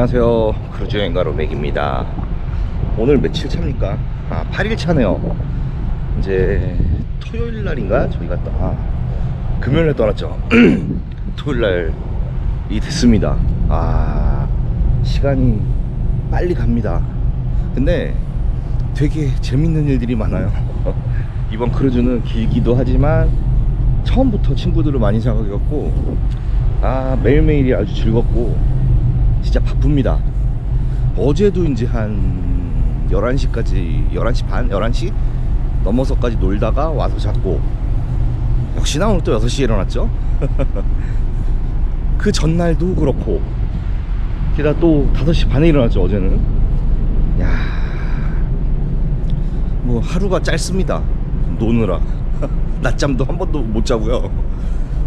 안녕하세요. 크루즈 여행가로 맥입니다. 오늘 며칠 차입니까? 아 8일 차네요. 이제 토요일 날인가? 저희가 떠, 아, 금요일에 떠났죠. 토요일 날이 됐습니다. 아 시간이 빨리 갑니다. 근데 되게 재밌는 일들이 많아요. 이번 크루즈는 길기도 하지만 처음부터 친구들을 많이 생각해갖고 아 매일매일이 아주 즐겁고 진짜 바쁩니다. 어제도 이제 한 11시까지 11시 반 11시 넘어서까지 놀다가 와서 잤고 역시나 오늘 또 6시에 일어났죠? 그 전날도 그렇고 게다가 또 5시 반에 일어났죠 어제는. 야 뭐 하루가 짧습니다 노느라. 낮잠도 한 번도 못 자고요.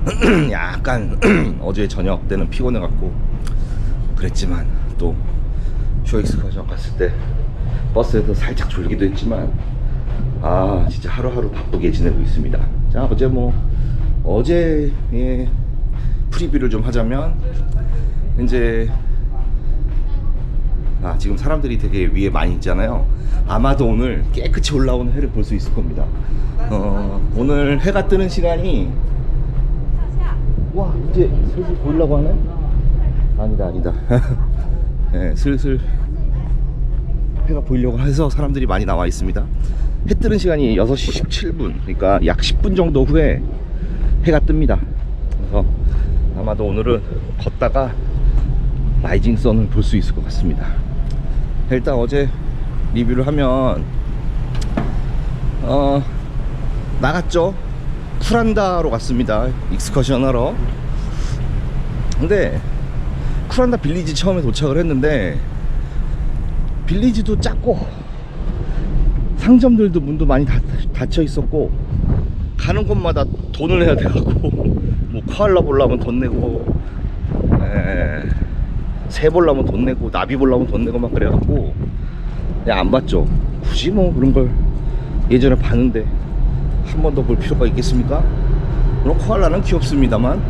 약간 어제 저녁 때는 피곤해갖고 그랬지만 또 쇼익스 가정 갔을 때 버스에서 살짝 졸기도 했지만 아 진짜 하루하루 바쁘게 지내고 있습니다. 자 어제 뭐 어제의 프리뷰를 좀 하자면 이제 아 지금 사람들이 되게 위에 많이 있잖아요. 아마도 오늘 깨끗이 올라오는 해를 볼 수 있을 겁니다. 어 오늘 해가 뜨는 시간이 와 이제 슬슬 보이려고 하네 아니다 아니다. 네, 슬슬 해가 보이려고 해서 사람들이 많이 나와 있습니다. 해 뜨는 시간이 6시 17분 그러니까 약 10분 정도 후에 해가 뜹니다. 그래서 아마도 오늘은 걷다가 라이징 선을 볼 수 있을 것 같습니다. 일단 어제 리뷰를 하면 어 나갔죠? 쿠란다로 갔습니다. 익스커션 하러. 근데 쿠란다 빌리지 처음에 도착을 했는데 빌리지도 작고 상점들도 문도 많이 닫, 닫혀 있었고 가는 곳마다 돈을 해야 돼갖고 뭐 코알라 보려면 돈 내고 에, 새 보려면 돈 내고 나비 보려면 돈 내고 막 그래갖고 그냥 안 봤죠 굳이 뭐 그런 걸 예전에 봤는데 한 번 더 볼 필요가 있겠습니까? 물론 코알라는 귀엽습니다만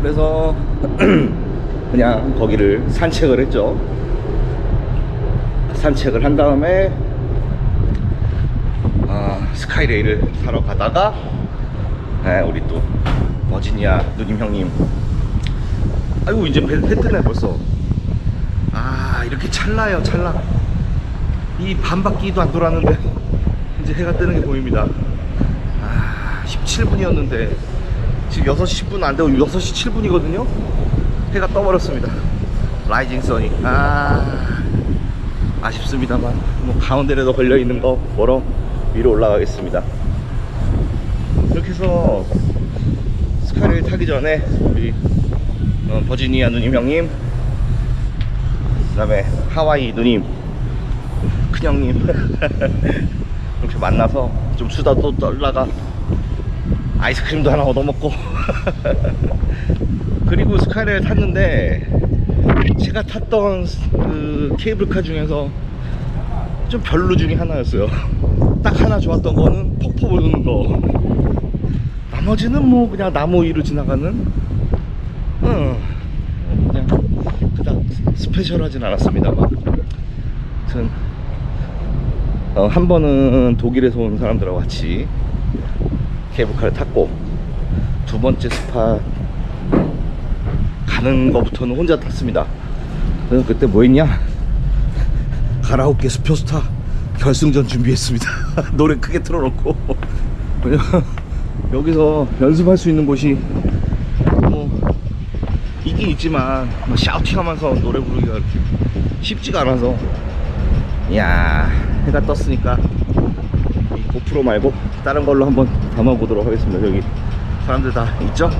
그래서 그냥 거기를 산책을 했죠. 산책을 한 다음에 아, 스카이레일을 타러 가다가 네, 우리 또 버지니아 누님 형님. 아이고 이제 뜨네 벌써. 아 이렇게 찰나요 찰나. 이 반바퀴도 안 돌았는데 이제 해가 뜨는 게 보입니다. 아 17분이었는데 지금 6시 10분 안 되고 6시 7분이거든요 해가 떠버렸습니다. 라이징 선이 아 아쉽습니다만 뭐 가운데라도 걸려있는 거 보러 위로 올라가겠습니다. 이렇게 해서 스카이를 타기 전에 우리 어, 버지니아 누님 형님 그 다음에 하와이 누님 큰형님. 이렇게 만나서 좀 수다 또 떨다가 아이스크림도 하나 얻어먹고. 그리고 스카이를 탔는데 제가 탔던 그 케이블카 중에서 좀 별로 중에 하나였어요. 딱 하나 좋았던 거는 폭포 보는 거. 나머지는 뭐 그냥 나무 위로 지나가는? 응. 그냥 그닥 스페셜하진 않았습니다만. 아무튼 어, 한 번은 독일에서 온 사람들하고 같이 케이블카를 탔고 두 번째 스팟 가는 거부터는 혼자 탔습니다. 그래서 그때 뭐 했냐? 가라오케 스표스타 결승전 준비했습니다. 노래 크게 틀어놓고. 여기서 연습할 수 있는 곳이 뭐 있긴 있지만 뭐 샤우팅하면서 노래 부르기가 쉽지가 않아서. 이야 해가 떴으니까 이 고프로 말고 다른 걸로 한번 담아보도록 하겠습니다. 여기 사람들 다 있죠?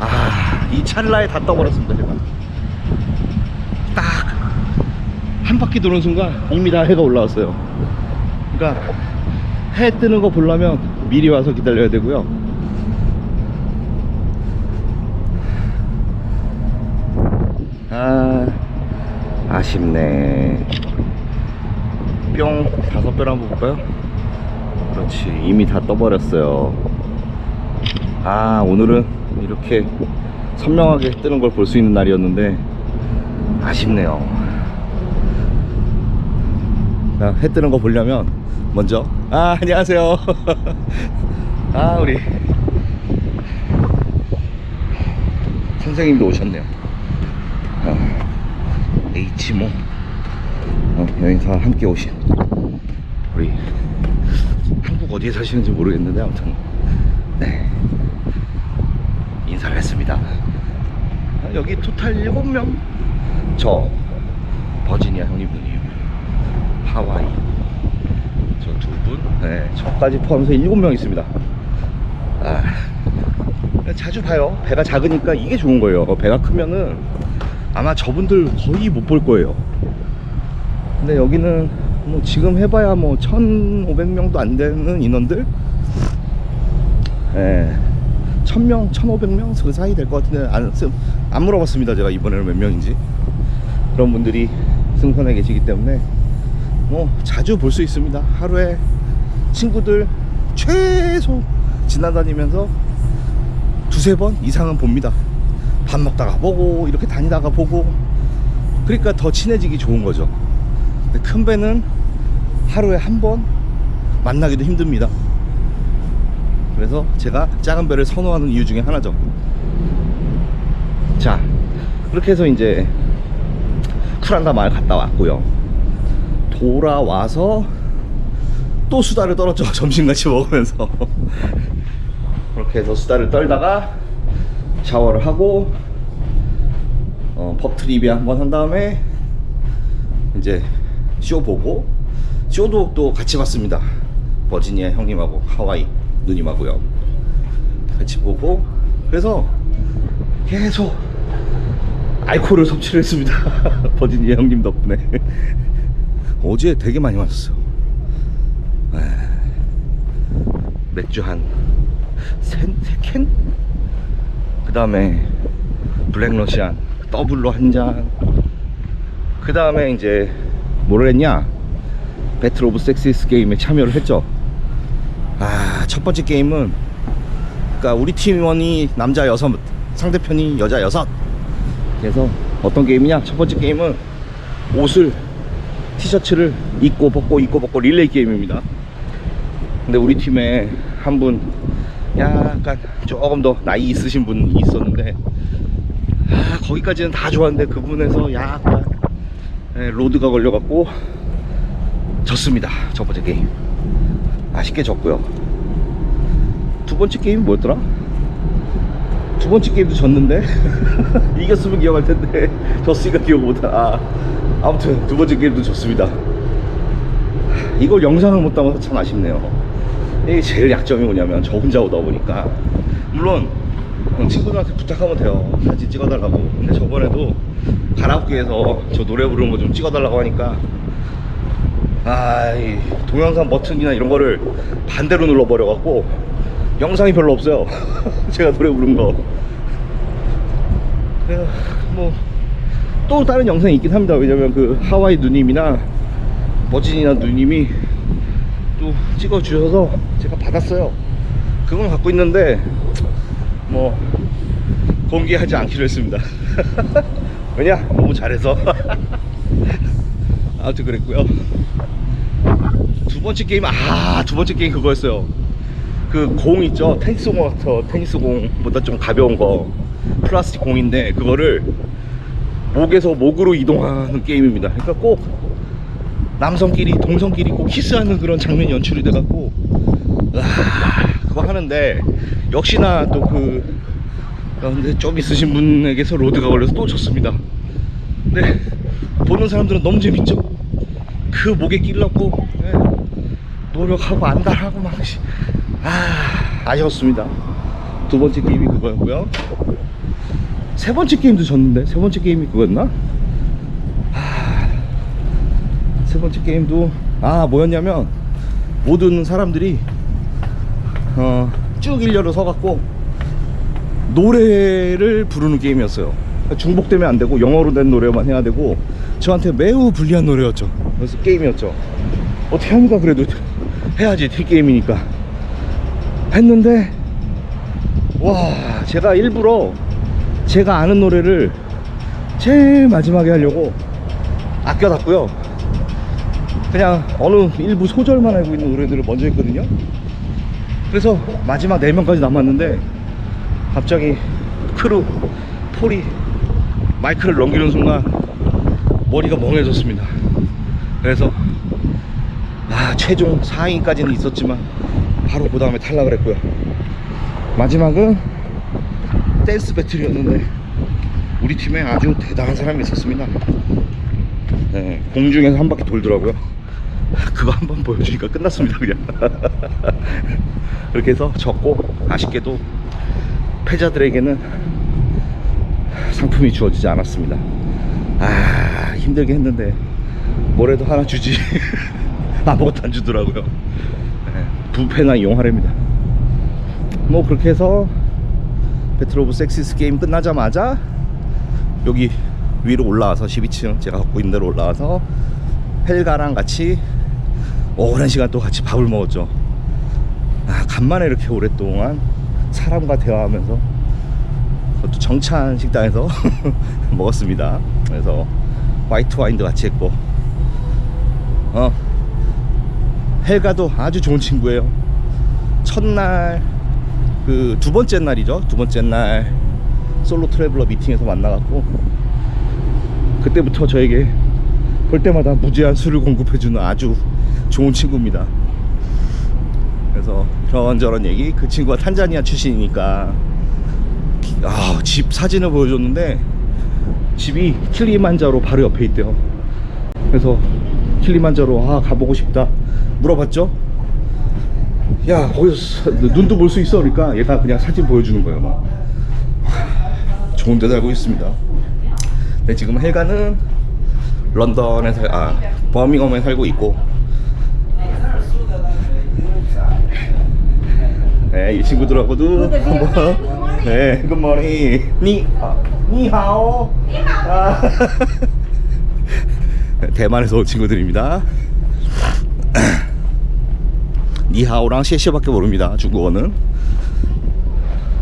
아이 찰나에 다 떠버렸습니다 제가. 딱 한 바퀴 도는 순간 이미 다 해가 올라왔어요. 그러니까 해 뜨는 거 보려면 미리 와서 기다려야 되고요. 아 아쉽네. 뿅 다섯 별 한번 볼까요? 그렇지 이미 다 떠버렸어요 아 오늘은 이렇게 선명하게 뜨는 걸 볼 수 있는 날이었는데 아쉽네요. 자, 해 뜨는 거 보려면 먼저 아 안녕하세요. 아 우리 선생님도 오셨네요. 아, H모 어, 여행사 함께 오신 어디에 사시는지 모르겠는데 아무튼 네 인사를 했습니다. 아, 여기 토탈 7명 저 버지니아 형님분이에요. 하와이 저 두 분, 네 저까지 포함해서 7명 있습니다. 아 자주 봐요. 배가 작으니까 이게 좋은 거예요. 배가 크면은 아마 저분들 거의 못 볼 거예요. 근데 여기는 뭐 지금 해봐야 뭐 1,500명도 안 되는 인원들? 예. 1000명, 1500명 그 사이 될 것 같은데 안, 쓰- 안 물어봤습니다. 제가 이번에는 몇 명인지. 그런 분들이 승선에 계시기 때문에 뭐 자주 볼 수 있습니다. 하루에 친구들 최소 지나다니면서 두세 번 이상은 봅니다. 밥 먹다가 보고 이렇게 다니다가 보고 그러니까 더 친해지기 좋은 거죠. 근데 큰 배는 하루에 한 번 만나기도 힘듭니다. 그래서 제가 작은 배를 선호하는 이유 중에 하나죠. 자, 그렇게 해서 이제 쿠란다 마을 갔다 왔고요. 돌아와서 또 수다를 떨었죠. 점심같이 먹으면서. 그렇게 해서 수다를 떨다가 샤워를 하고 어, 펍트리비아 한번 한 다음에 이제 쇼 보고 쇼도 또 같이 봤습니다. 버지니아 형님하고 하와이 누님하고요. 같이 보고 그래서 계속 알코올을 섭취를 했습니다. 버지니아 형님 덕분에 어제 되게 많이 마셨어요. 에, 맥주 한 세, 세 캔? 그 다음에 블랙러시안 더블로 한 잔. 그 다음에 이제 뭘 했냐? 배틀 오브 섹시스 게임에 참여를 했죠. 아, 첫 번째 게임은 그러니까 우리 팀원이 남자 여섯, 상대편이 여자 여섯. 그래서 어떤 게임이냐? 첫 번째 게임은 옷을 티셔츠를 입고 벗고 입고 벗고 릴레이 게임입니다. 근데 우리 팀에 한 분 약간 조금 더 나이 있으신 분이 있었는데 아, 거기까지는 다 좋았는데 그분에서 약간 예, 로드가 걸려갖고 졌습니다. 첫 번째 게임 아쉽게 졌고요. 두 번째 게임 뭐였더라? 두 번째 게임도 졌는데 이겼으면 기억할 텐데 졌으니까 기억 못하. 아, 아무튼 두 번째 게임도 졌습니다. 이걸 영상을 못 담아서 참 아쉽네요. 이게 제일 약점이 뭐냐면 저 혼자 오다 보니까 물론 친구들한테 부탁하면 돼요. 사진 찍어달라고. 근데 저번에도 가라오케에서 저 노래 부르는 거 좀 찍어달라고 하니까 아, 이 동영상 버튼이나 이런 거를 반대로 눌러버려 갖고 영상이 별로 없어요. 제가 노래 부른 거. 뭐 또 다른 영상이 있긴 합니다. 왜냐면 그 하와이 누님이나 버진이나 누님이 또 찍어주셔서 제가 받았어요. 그건 갖고 있는데 뭐 공개하지 않기로 했습니다. 왜냐? 너무 잘해서. 아무튼 그랬고요. 두 번째 게임 아 두 번째 게임 그거였어요. 그 공 있죠? 테니스 공 같아. 테니스 공보다 좀 가벼운 거 플라스틱 공인데 그거를 목에서 목으로 이동하는 게임입니다. 그러니까 꼭 남성끼리 동성끼리 꼭 키스하는 그런 장면이 연출이 돼갖고 와 그거 하는데 역시나 또그 근데 좀 있으신 분에게서 로드가 걸려서 또 졌습니다. 근데 보는 사람들은 너무 재밌죠. 그 목에 끼려고 예, 노력하고 안달하고 막 씨. 아, 아쉬웠습니다. 두 번째 게임이 그거였고요. 세 번째 게임도 졌는데 세 번째 게임이 그거였나? 하, 세 번째 게임도 아 뭐였냐면 모든 사람들이 어, 쭉 일렬로 서갖고 노래를 부르는 게임이었어요. 중복되면 안 되고 영어로 된 노래만 해야 되고 저한테 매우 불리한 노래였죠. 그래서 게임이었죠. 어떻게 합니까? 그래도 해야지 팀 게임이니까 했는데 와 제가 일부러 제가 아는 노래를 제일 마지막에 하려고 아껴놨고요. 그냥 어느 일부 소절만 알고 있는 노래들을 먼저 했거든요. 그래서 마지막 4명까지 남았는데 갑자기 크루 폴이 마이크를 넘기는 순간 머리가 멍해졌습니다. 그래서 아 최종 4위까지는 있었지만 바로 그 다음에 탈락을 했고요. 마지막은 댄스 배틀이었는데 우리 팀에 아주 대단한 사람이 있었습니다. 네, 공중에서 한 바퀴 돌더라고요. 그거 한 번 보여주니까 끝났습니다, 그냥. 그렇게 해서 졌고, 아쉽게도 패자들에게는 상품이 주어지지 않았습니다. 아, 힘들게 했는데, 뭐래도 하나 주지. 아무것도 안 주더라고요. 네, 부패나 이용하랍니다. 뭐, 그렇게 해서, 배틀 오브 섹시스 게임 끝나자마자, 여기 위로 올라와서 12층 제가 갖고 있는 데로 올라와서 헬가랑 같이 오랜 시간 또 같이 밥을 먹었죠. 아, 간만에 이렇게 오랫동안 사람과 대화하면서 그것도 정찬 식당에서 먹었습니다. 그래서 화이트 와인도 같이 했고, 어, 헬가도 아주 좋은 친구예요. 첫날 그 두 번째 날이죠. 두 번째 날 솔로 트래블러 미팅에서 만나갖고 그때부터 저에게 볼 때마다 무제한 술을 공급해주는 아주 좋은 친구입니다. 그래서 이런저런 얘기 그 친구가 탄자니아 출신이니까 아, 집 사진을 보여줬는데 집이 킬리만자로 바로 옆에 있대요. 그래서 킬리만자로 아 가보고 싶다 물어봤죠. 야 거기서 눈도 볼 수 있어 그러니까 얘가 그냥 사진 보여주는 거예요 막. 좋은 데 살고 있습니다. 네, 지금 헬가는 런던에 살, 아, 버밍엄에 살고 있고. 네, 이 친구들하고도 한번, 네, 굿모닝. 니, 아, 니하오. 아, 대만에서 온 친구들입니다. 니하오랑 셰시밖에 모릅니다, 중국어는.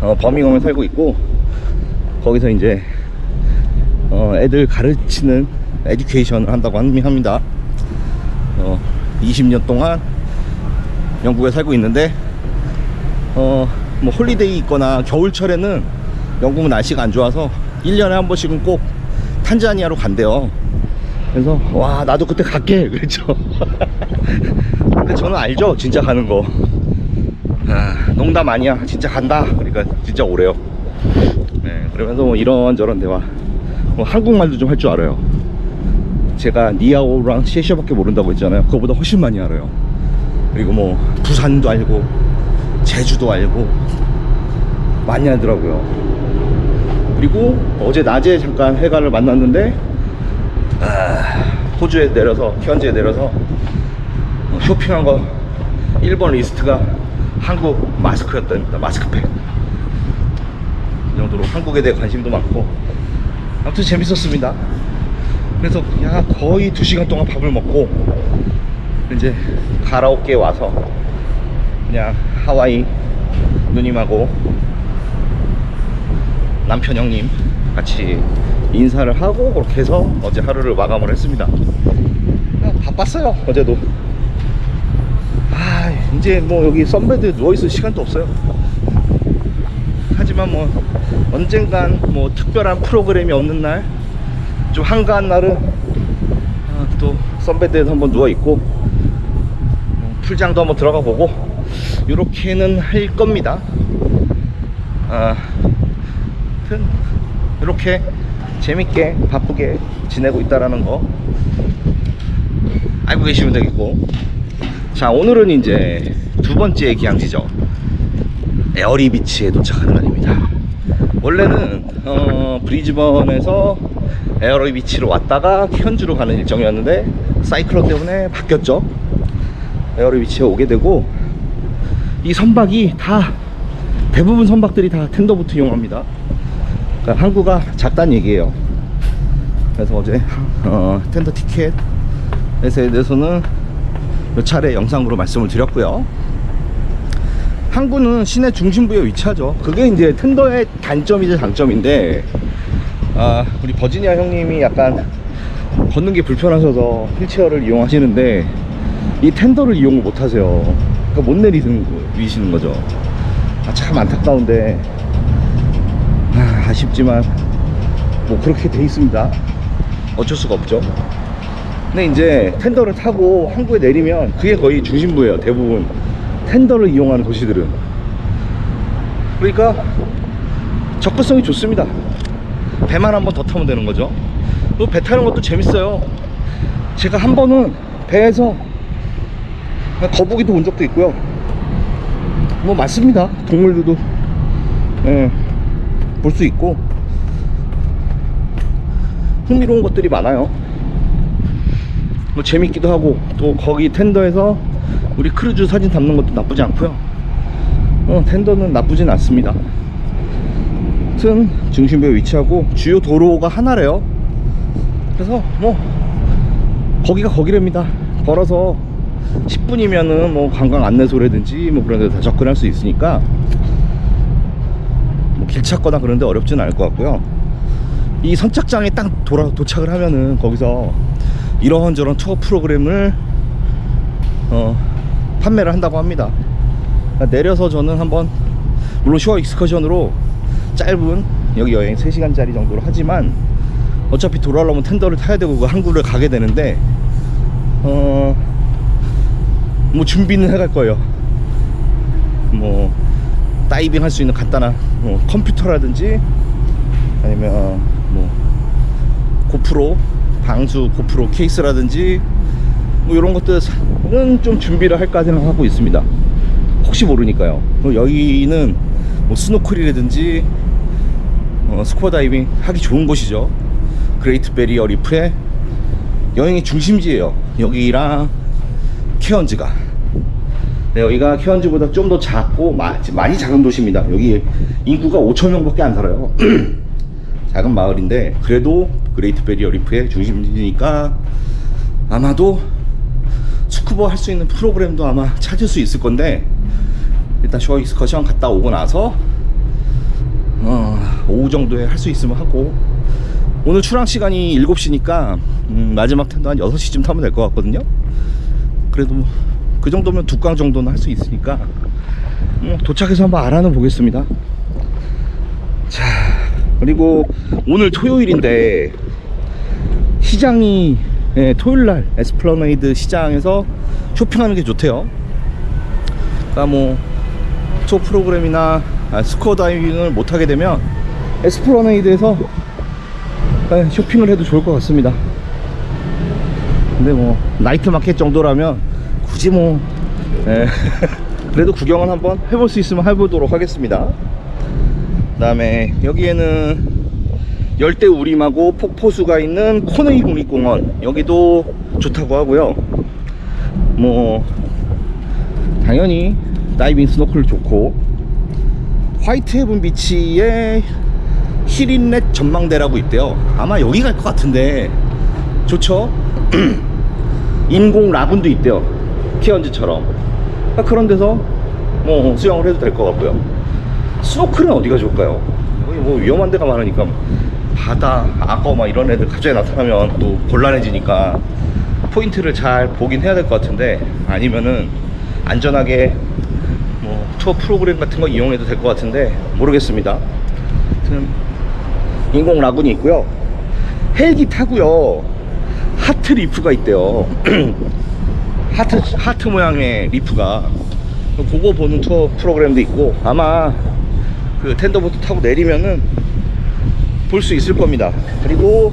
어, 버밍엄에 살고 있고, 거기서 이제 어, 애들 가르치는 에듀케이션을 한다고 합니다. 어, 20년 동안 영국에 살고 있는데 어, 뭐 홀리데이 있거나 겨울철에는 영국은 날씨가 안 좋아서 1년에 한 번씩은 꼭 탄자니아로 간대요. 그래서 와 나도 그때 갈게 그랬죠. 근데 저는 알죠 진짜 가는 거. 아, 농담 아니야 진짜 간다. 그러니까 진짜 오래요. 네, 그러면서 뭐 이런저런 대화. 뭐 한국말도 좀 할 줄 알아요. 제가 니아오랑 셰셔밖에 모른다고 했잖아요. 그거보다 훨씬 많이 알아요. 그리고 뭐 부산도 알고 제주도 알고 많이 알더라고요. 그리고 어제 낮에 잠깐 해가를 만났는데 아, 호주에 내려서 현지에 내려서 어, 쇼핑한 거 1번 리스트가 한국 마스크였답니다. 마스크팩. 이 정도로 한국에 대해 관심도 많고 아무튼 재밌었습니다. 그래서 야 거의 2시간 동안 밥을 먹고 이제 가라오케에 와서 그냥 하와이 누님하고 남편 형님 같이 인사를 하고 그렇게 해서 어제 하루를 마감을 했습니다. 아, 바빴어요 어제도. 아 이제 뭐 여기 썬베드 누워있을 시간도 없어요. 하지만 뭐 언젠간 뭐 특별한 프로그램이 없는 날 좀 한가한 날은 아, 또 선베드에서 한번 누워 있고 뭐 풀장도 한번 들어가 보고 이렇게는 할 겁니다. 아, 이렇게 재밌게 바쁘게 지내고 있다라는 거 알고 계시면 되겠고 자 오늘은 이제 두 번째 기항지죠 에어리 비치에 도착하는 날입니다. 원래는 어, 브리즈번에서 에어리 비치로 왔다가 현주로 가는 일정이었는데 사이클론 때문에 바뀌었죠. 에어리 비치에 오게 되고 이 선박이 다 대부분 선박들이 다 텐더부트 이용합니다. 그러니까 항구가 작다는 얘기예요. 그래서 어제 어, 텐더 티켓에 대해서는 몇 차례 영상으로 말씀을 드렸고요. 항구는 시내 중심부에 위치하죠. 그게 이제 텐더의 단점이자 장점인데 아 우리 버지니아 형님이 약간 걷는 게 불편하셔서 휠체어를 이용하시는데 이 텐더를 이용을 못 하세요. 그러니까 못 내리시는, 거- 내리시는 거죠. 아, 참 안타까운데 아, 아쉽지만 뭐 그렇게 돼 있습니다. 어쩔 수가 없죠. 근데 이제 텐더를 타고 항구에 내리면 그게 거의 중심부예요. 대부분 텐더를 이용하는 도시들은. 그러니까 접근성이 좋습니다. 배만 한 번 더 타면 되는 거죠. 또배 타는 것도 재밌어요. 제가 한 번은 배에서 거북이도 본 적도 있고요. 뭐 맞습니다. 동물들도 예, 볼 수 있고 흥미로운 것들이 많아요. 뭐 재밌기도 하고 또 거기 텐더에서 우리 크루즈 사진 담는 것도 나쁘지 않고요. 어, 텐더는 나쁘진 않습니다. 아무튼 중심부에 위치하고 주요 도로가 하나래요. 그래서 뭐 거기가 거기랍니다. 걸어서 10분이면은 뭐 관광 안내소라든지 뭐 그런 데 다 접근할 수 있으니까 뭐 길 찾거나 그런 데 어렵진 않을 것 같고요. 이 선착장에 딱 돌아 도착을 하면은 거기서 이런저런 투어 프로그램을 어, 판매를 한다고 합니다. 내려서 저는 한번 물론 슈어 익스커션으로 짧은 여기 여행 3시간짜리 정도로 하지만 어차피 돌아오려면 텐더를 타야 되고 그 항구를 가게 되는데 어 뭐 준비는 해갈 거예요. 뭐 다이빙 할 수 있는 간단한 뭐 컴퓨터라든지 아니면 뭐 고프로 방수 고프로 케이스라든지 뭐 이런 것들은 좀 준비를 할까 생각하고 있습니다. 혹시 모르니까요. 여기는 뭐 스노클이라든지 어, 스쿠버 다이빙 하기 좋은 곳이죠. 그레이트 베리어 리프의 여행의 중심지예요. 여기랑 케언즈가. 네, 여기가 케언즈보다 좀 더 작고 마- 많이 작은 도시입니다. 여기 인구가 5천 명 밖에 안 살아요. 작은 마을인데 그래도 그레이트 베리어 리프의 중심지니까 아마도 스쿠버 할 수 있는 프로그램도 아마 찾을 수 있을 건데 일단 쇼 익스커션 갔다 오고 나서 어, 오후 정도에 할 수 있으면 하고. 오늘 출항 시간이 7시니까 음, 마지막 텐도 한 6시쯤 타면 될 것 같거든요. 그래도 뭐 그 정도면 두강 정도는 할 수 있으니까 음, 도착해서 한번 알아는 보겠습니다. 자 그리고 오늘 토요일인데 시장이 예, 토요일날 에스플러네이드 시장에서 쇼핑하는 게 좋대요. 그러니까 뭐 투어 프로그램이나 아, 스코어 다이빙을 못하게 되면 에스플러네이드에서 예, 쇼핑을 해도 좋을 것 같습니다. 근데 뭐 나이트 마켓 정도라면 굳이 뭐 예, 그래도 구경은 한번 해볼 수 있으면 해보도록 하겠습니다 그 다음에 여기에는 열대 우림하고 폭포수가 있는 코네이 국립공원. 여기도 좋다고 하고요. 뭐 당연히 다이빙 스노클 좋고 화이트 헤븐 비치에 히린렛 전망대라고 있대요. 아마 여기 갈 것 같은데. 좋죠? 인공 라군도 있대요. 키언즈처럼. 그런 데서 뭐 수영을 해도 될 것 같고요 스노클은 어디가 좋을까요? 여기 뭐 위험한 데가 많으니까 바다, 악어 막 이런 애들 갑자기 나타나면 또 곤란해지니까 포인트를 잘 보긴 해야 될 것 같은데 아니면은 안전하게 뭐 투어 프로그램 같은 거 이용해도 될 것 같은데 모르겠습니다. 아무튼 인공 라군이 있고요. 헬기 타고요. 하트 리프가 있대요. 하트 하트 모양의 리프가 그거 보는 투어 프로그램도 있고 아마 그 텐더보트 타고 내리면은 볼 수 있을 겁니다. 그리고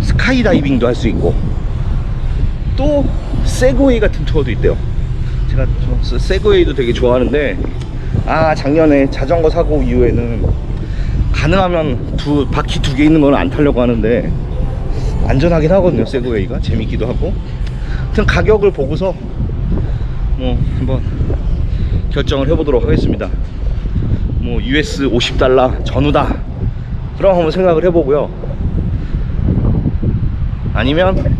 스카이 다이빙도 할 수 있고 또 세그웨이 같은 투어도 있대요. 제가 저 세그웨이도 되게 좋아하는데 아 작년에 자전거 사고 이후에는 가능하면 두 바퀴 두 개 있는 건안 타려고 하는데 안전하긴 하거든요 세그웨이가 재밌기도 하고 하여튼 가격을 보고서 뭐 한번 결정을 해보도록 하겠습니다 뭐 US 50달러 전후다 그럼 한번 생각을 해보고요 아니면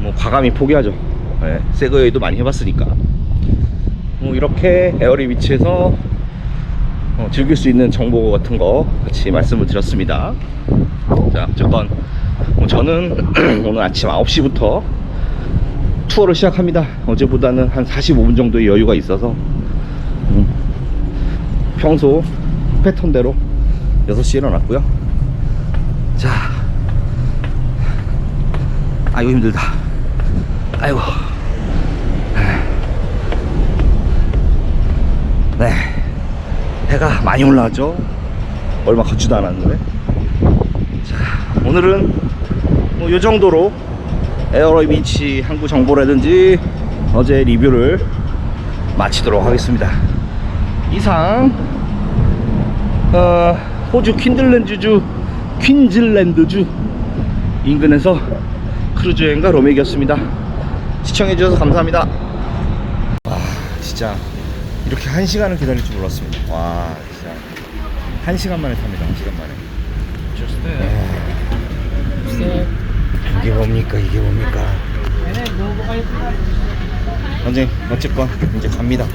뭐 과감히 포기하죠 네, 세그웨이도 많이 해봤으니까 뭐 이렇게 에어리 위치에서 어, 즐길 수 있는 정보 같은 거 같이 말씀을 드렸습니다. 자, 어쨌건 뭐 저는 오늘 아침 9시부터 투어를 시작합니다. 어제보다는 한 45분 정도의 여유가 있어서 음, 평소 패턴대로 6시에 일어났고요. 자, 아이고 힘들다. 아이고. 네. 해가 많이 올라왔죠. 얼마 걷지도 않았는데. 자, 오늘은 뭐 요 정도로 에어로이 비치 항구 정보라든지 어제 리뷰를 마치도록 하겠습니다. 이상 어, 호주 퀸즐랜드주 퀸즐랜드주 인근에서 크루즈 여행가 로맥이었습니다. 시청해주셔서 감사합니다. 와 진짜 이렇게 한 시간을 기다릴 줄 몰랐습니다. 와 진짜 한 시간 만에 탑니다. 한 시간 만에. 이게 뭡니까 이게 뭡니까? 선생님 어쨌건 이제 갑니다.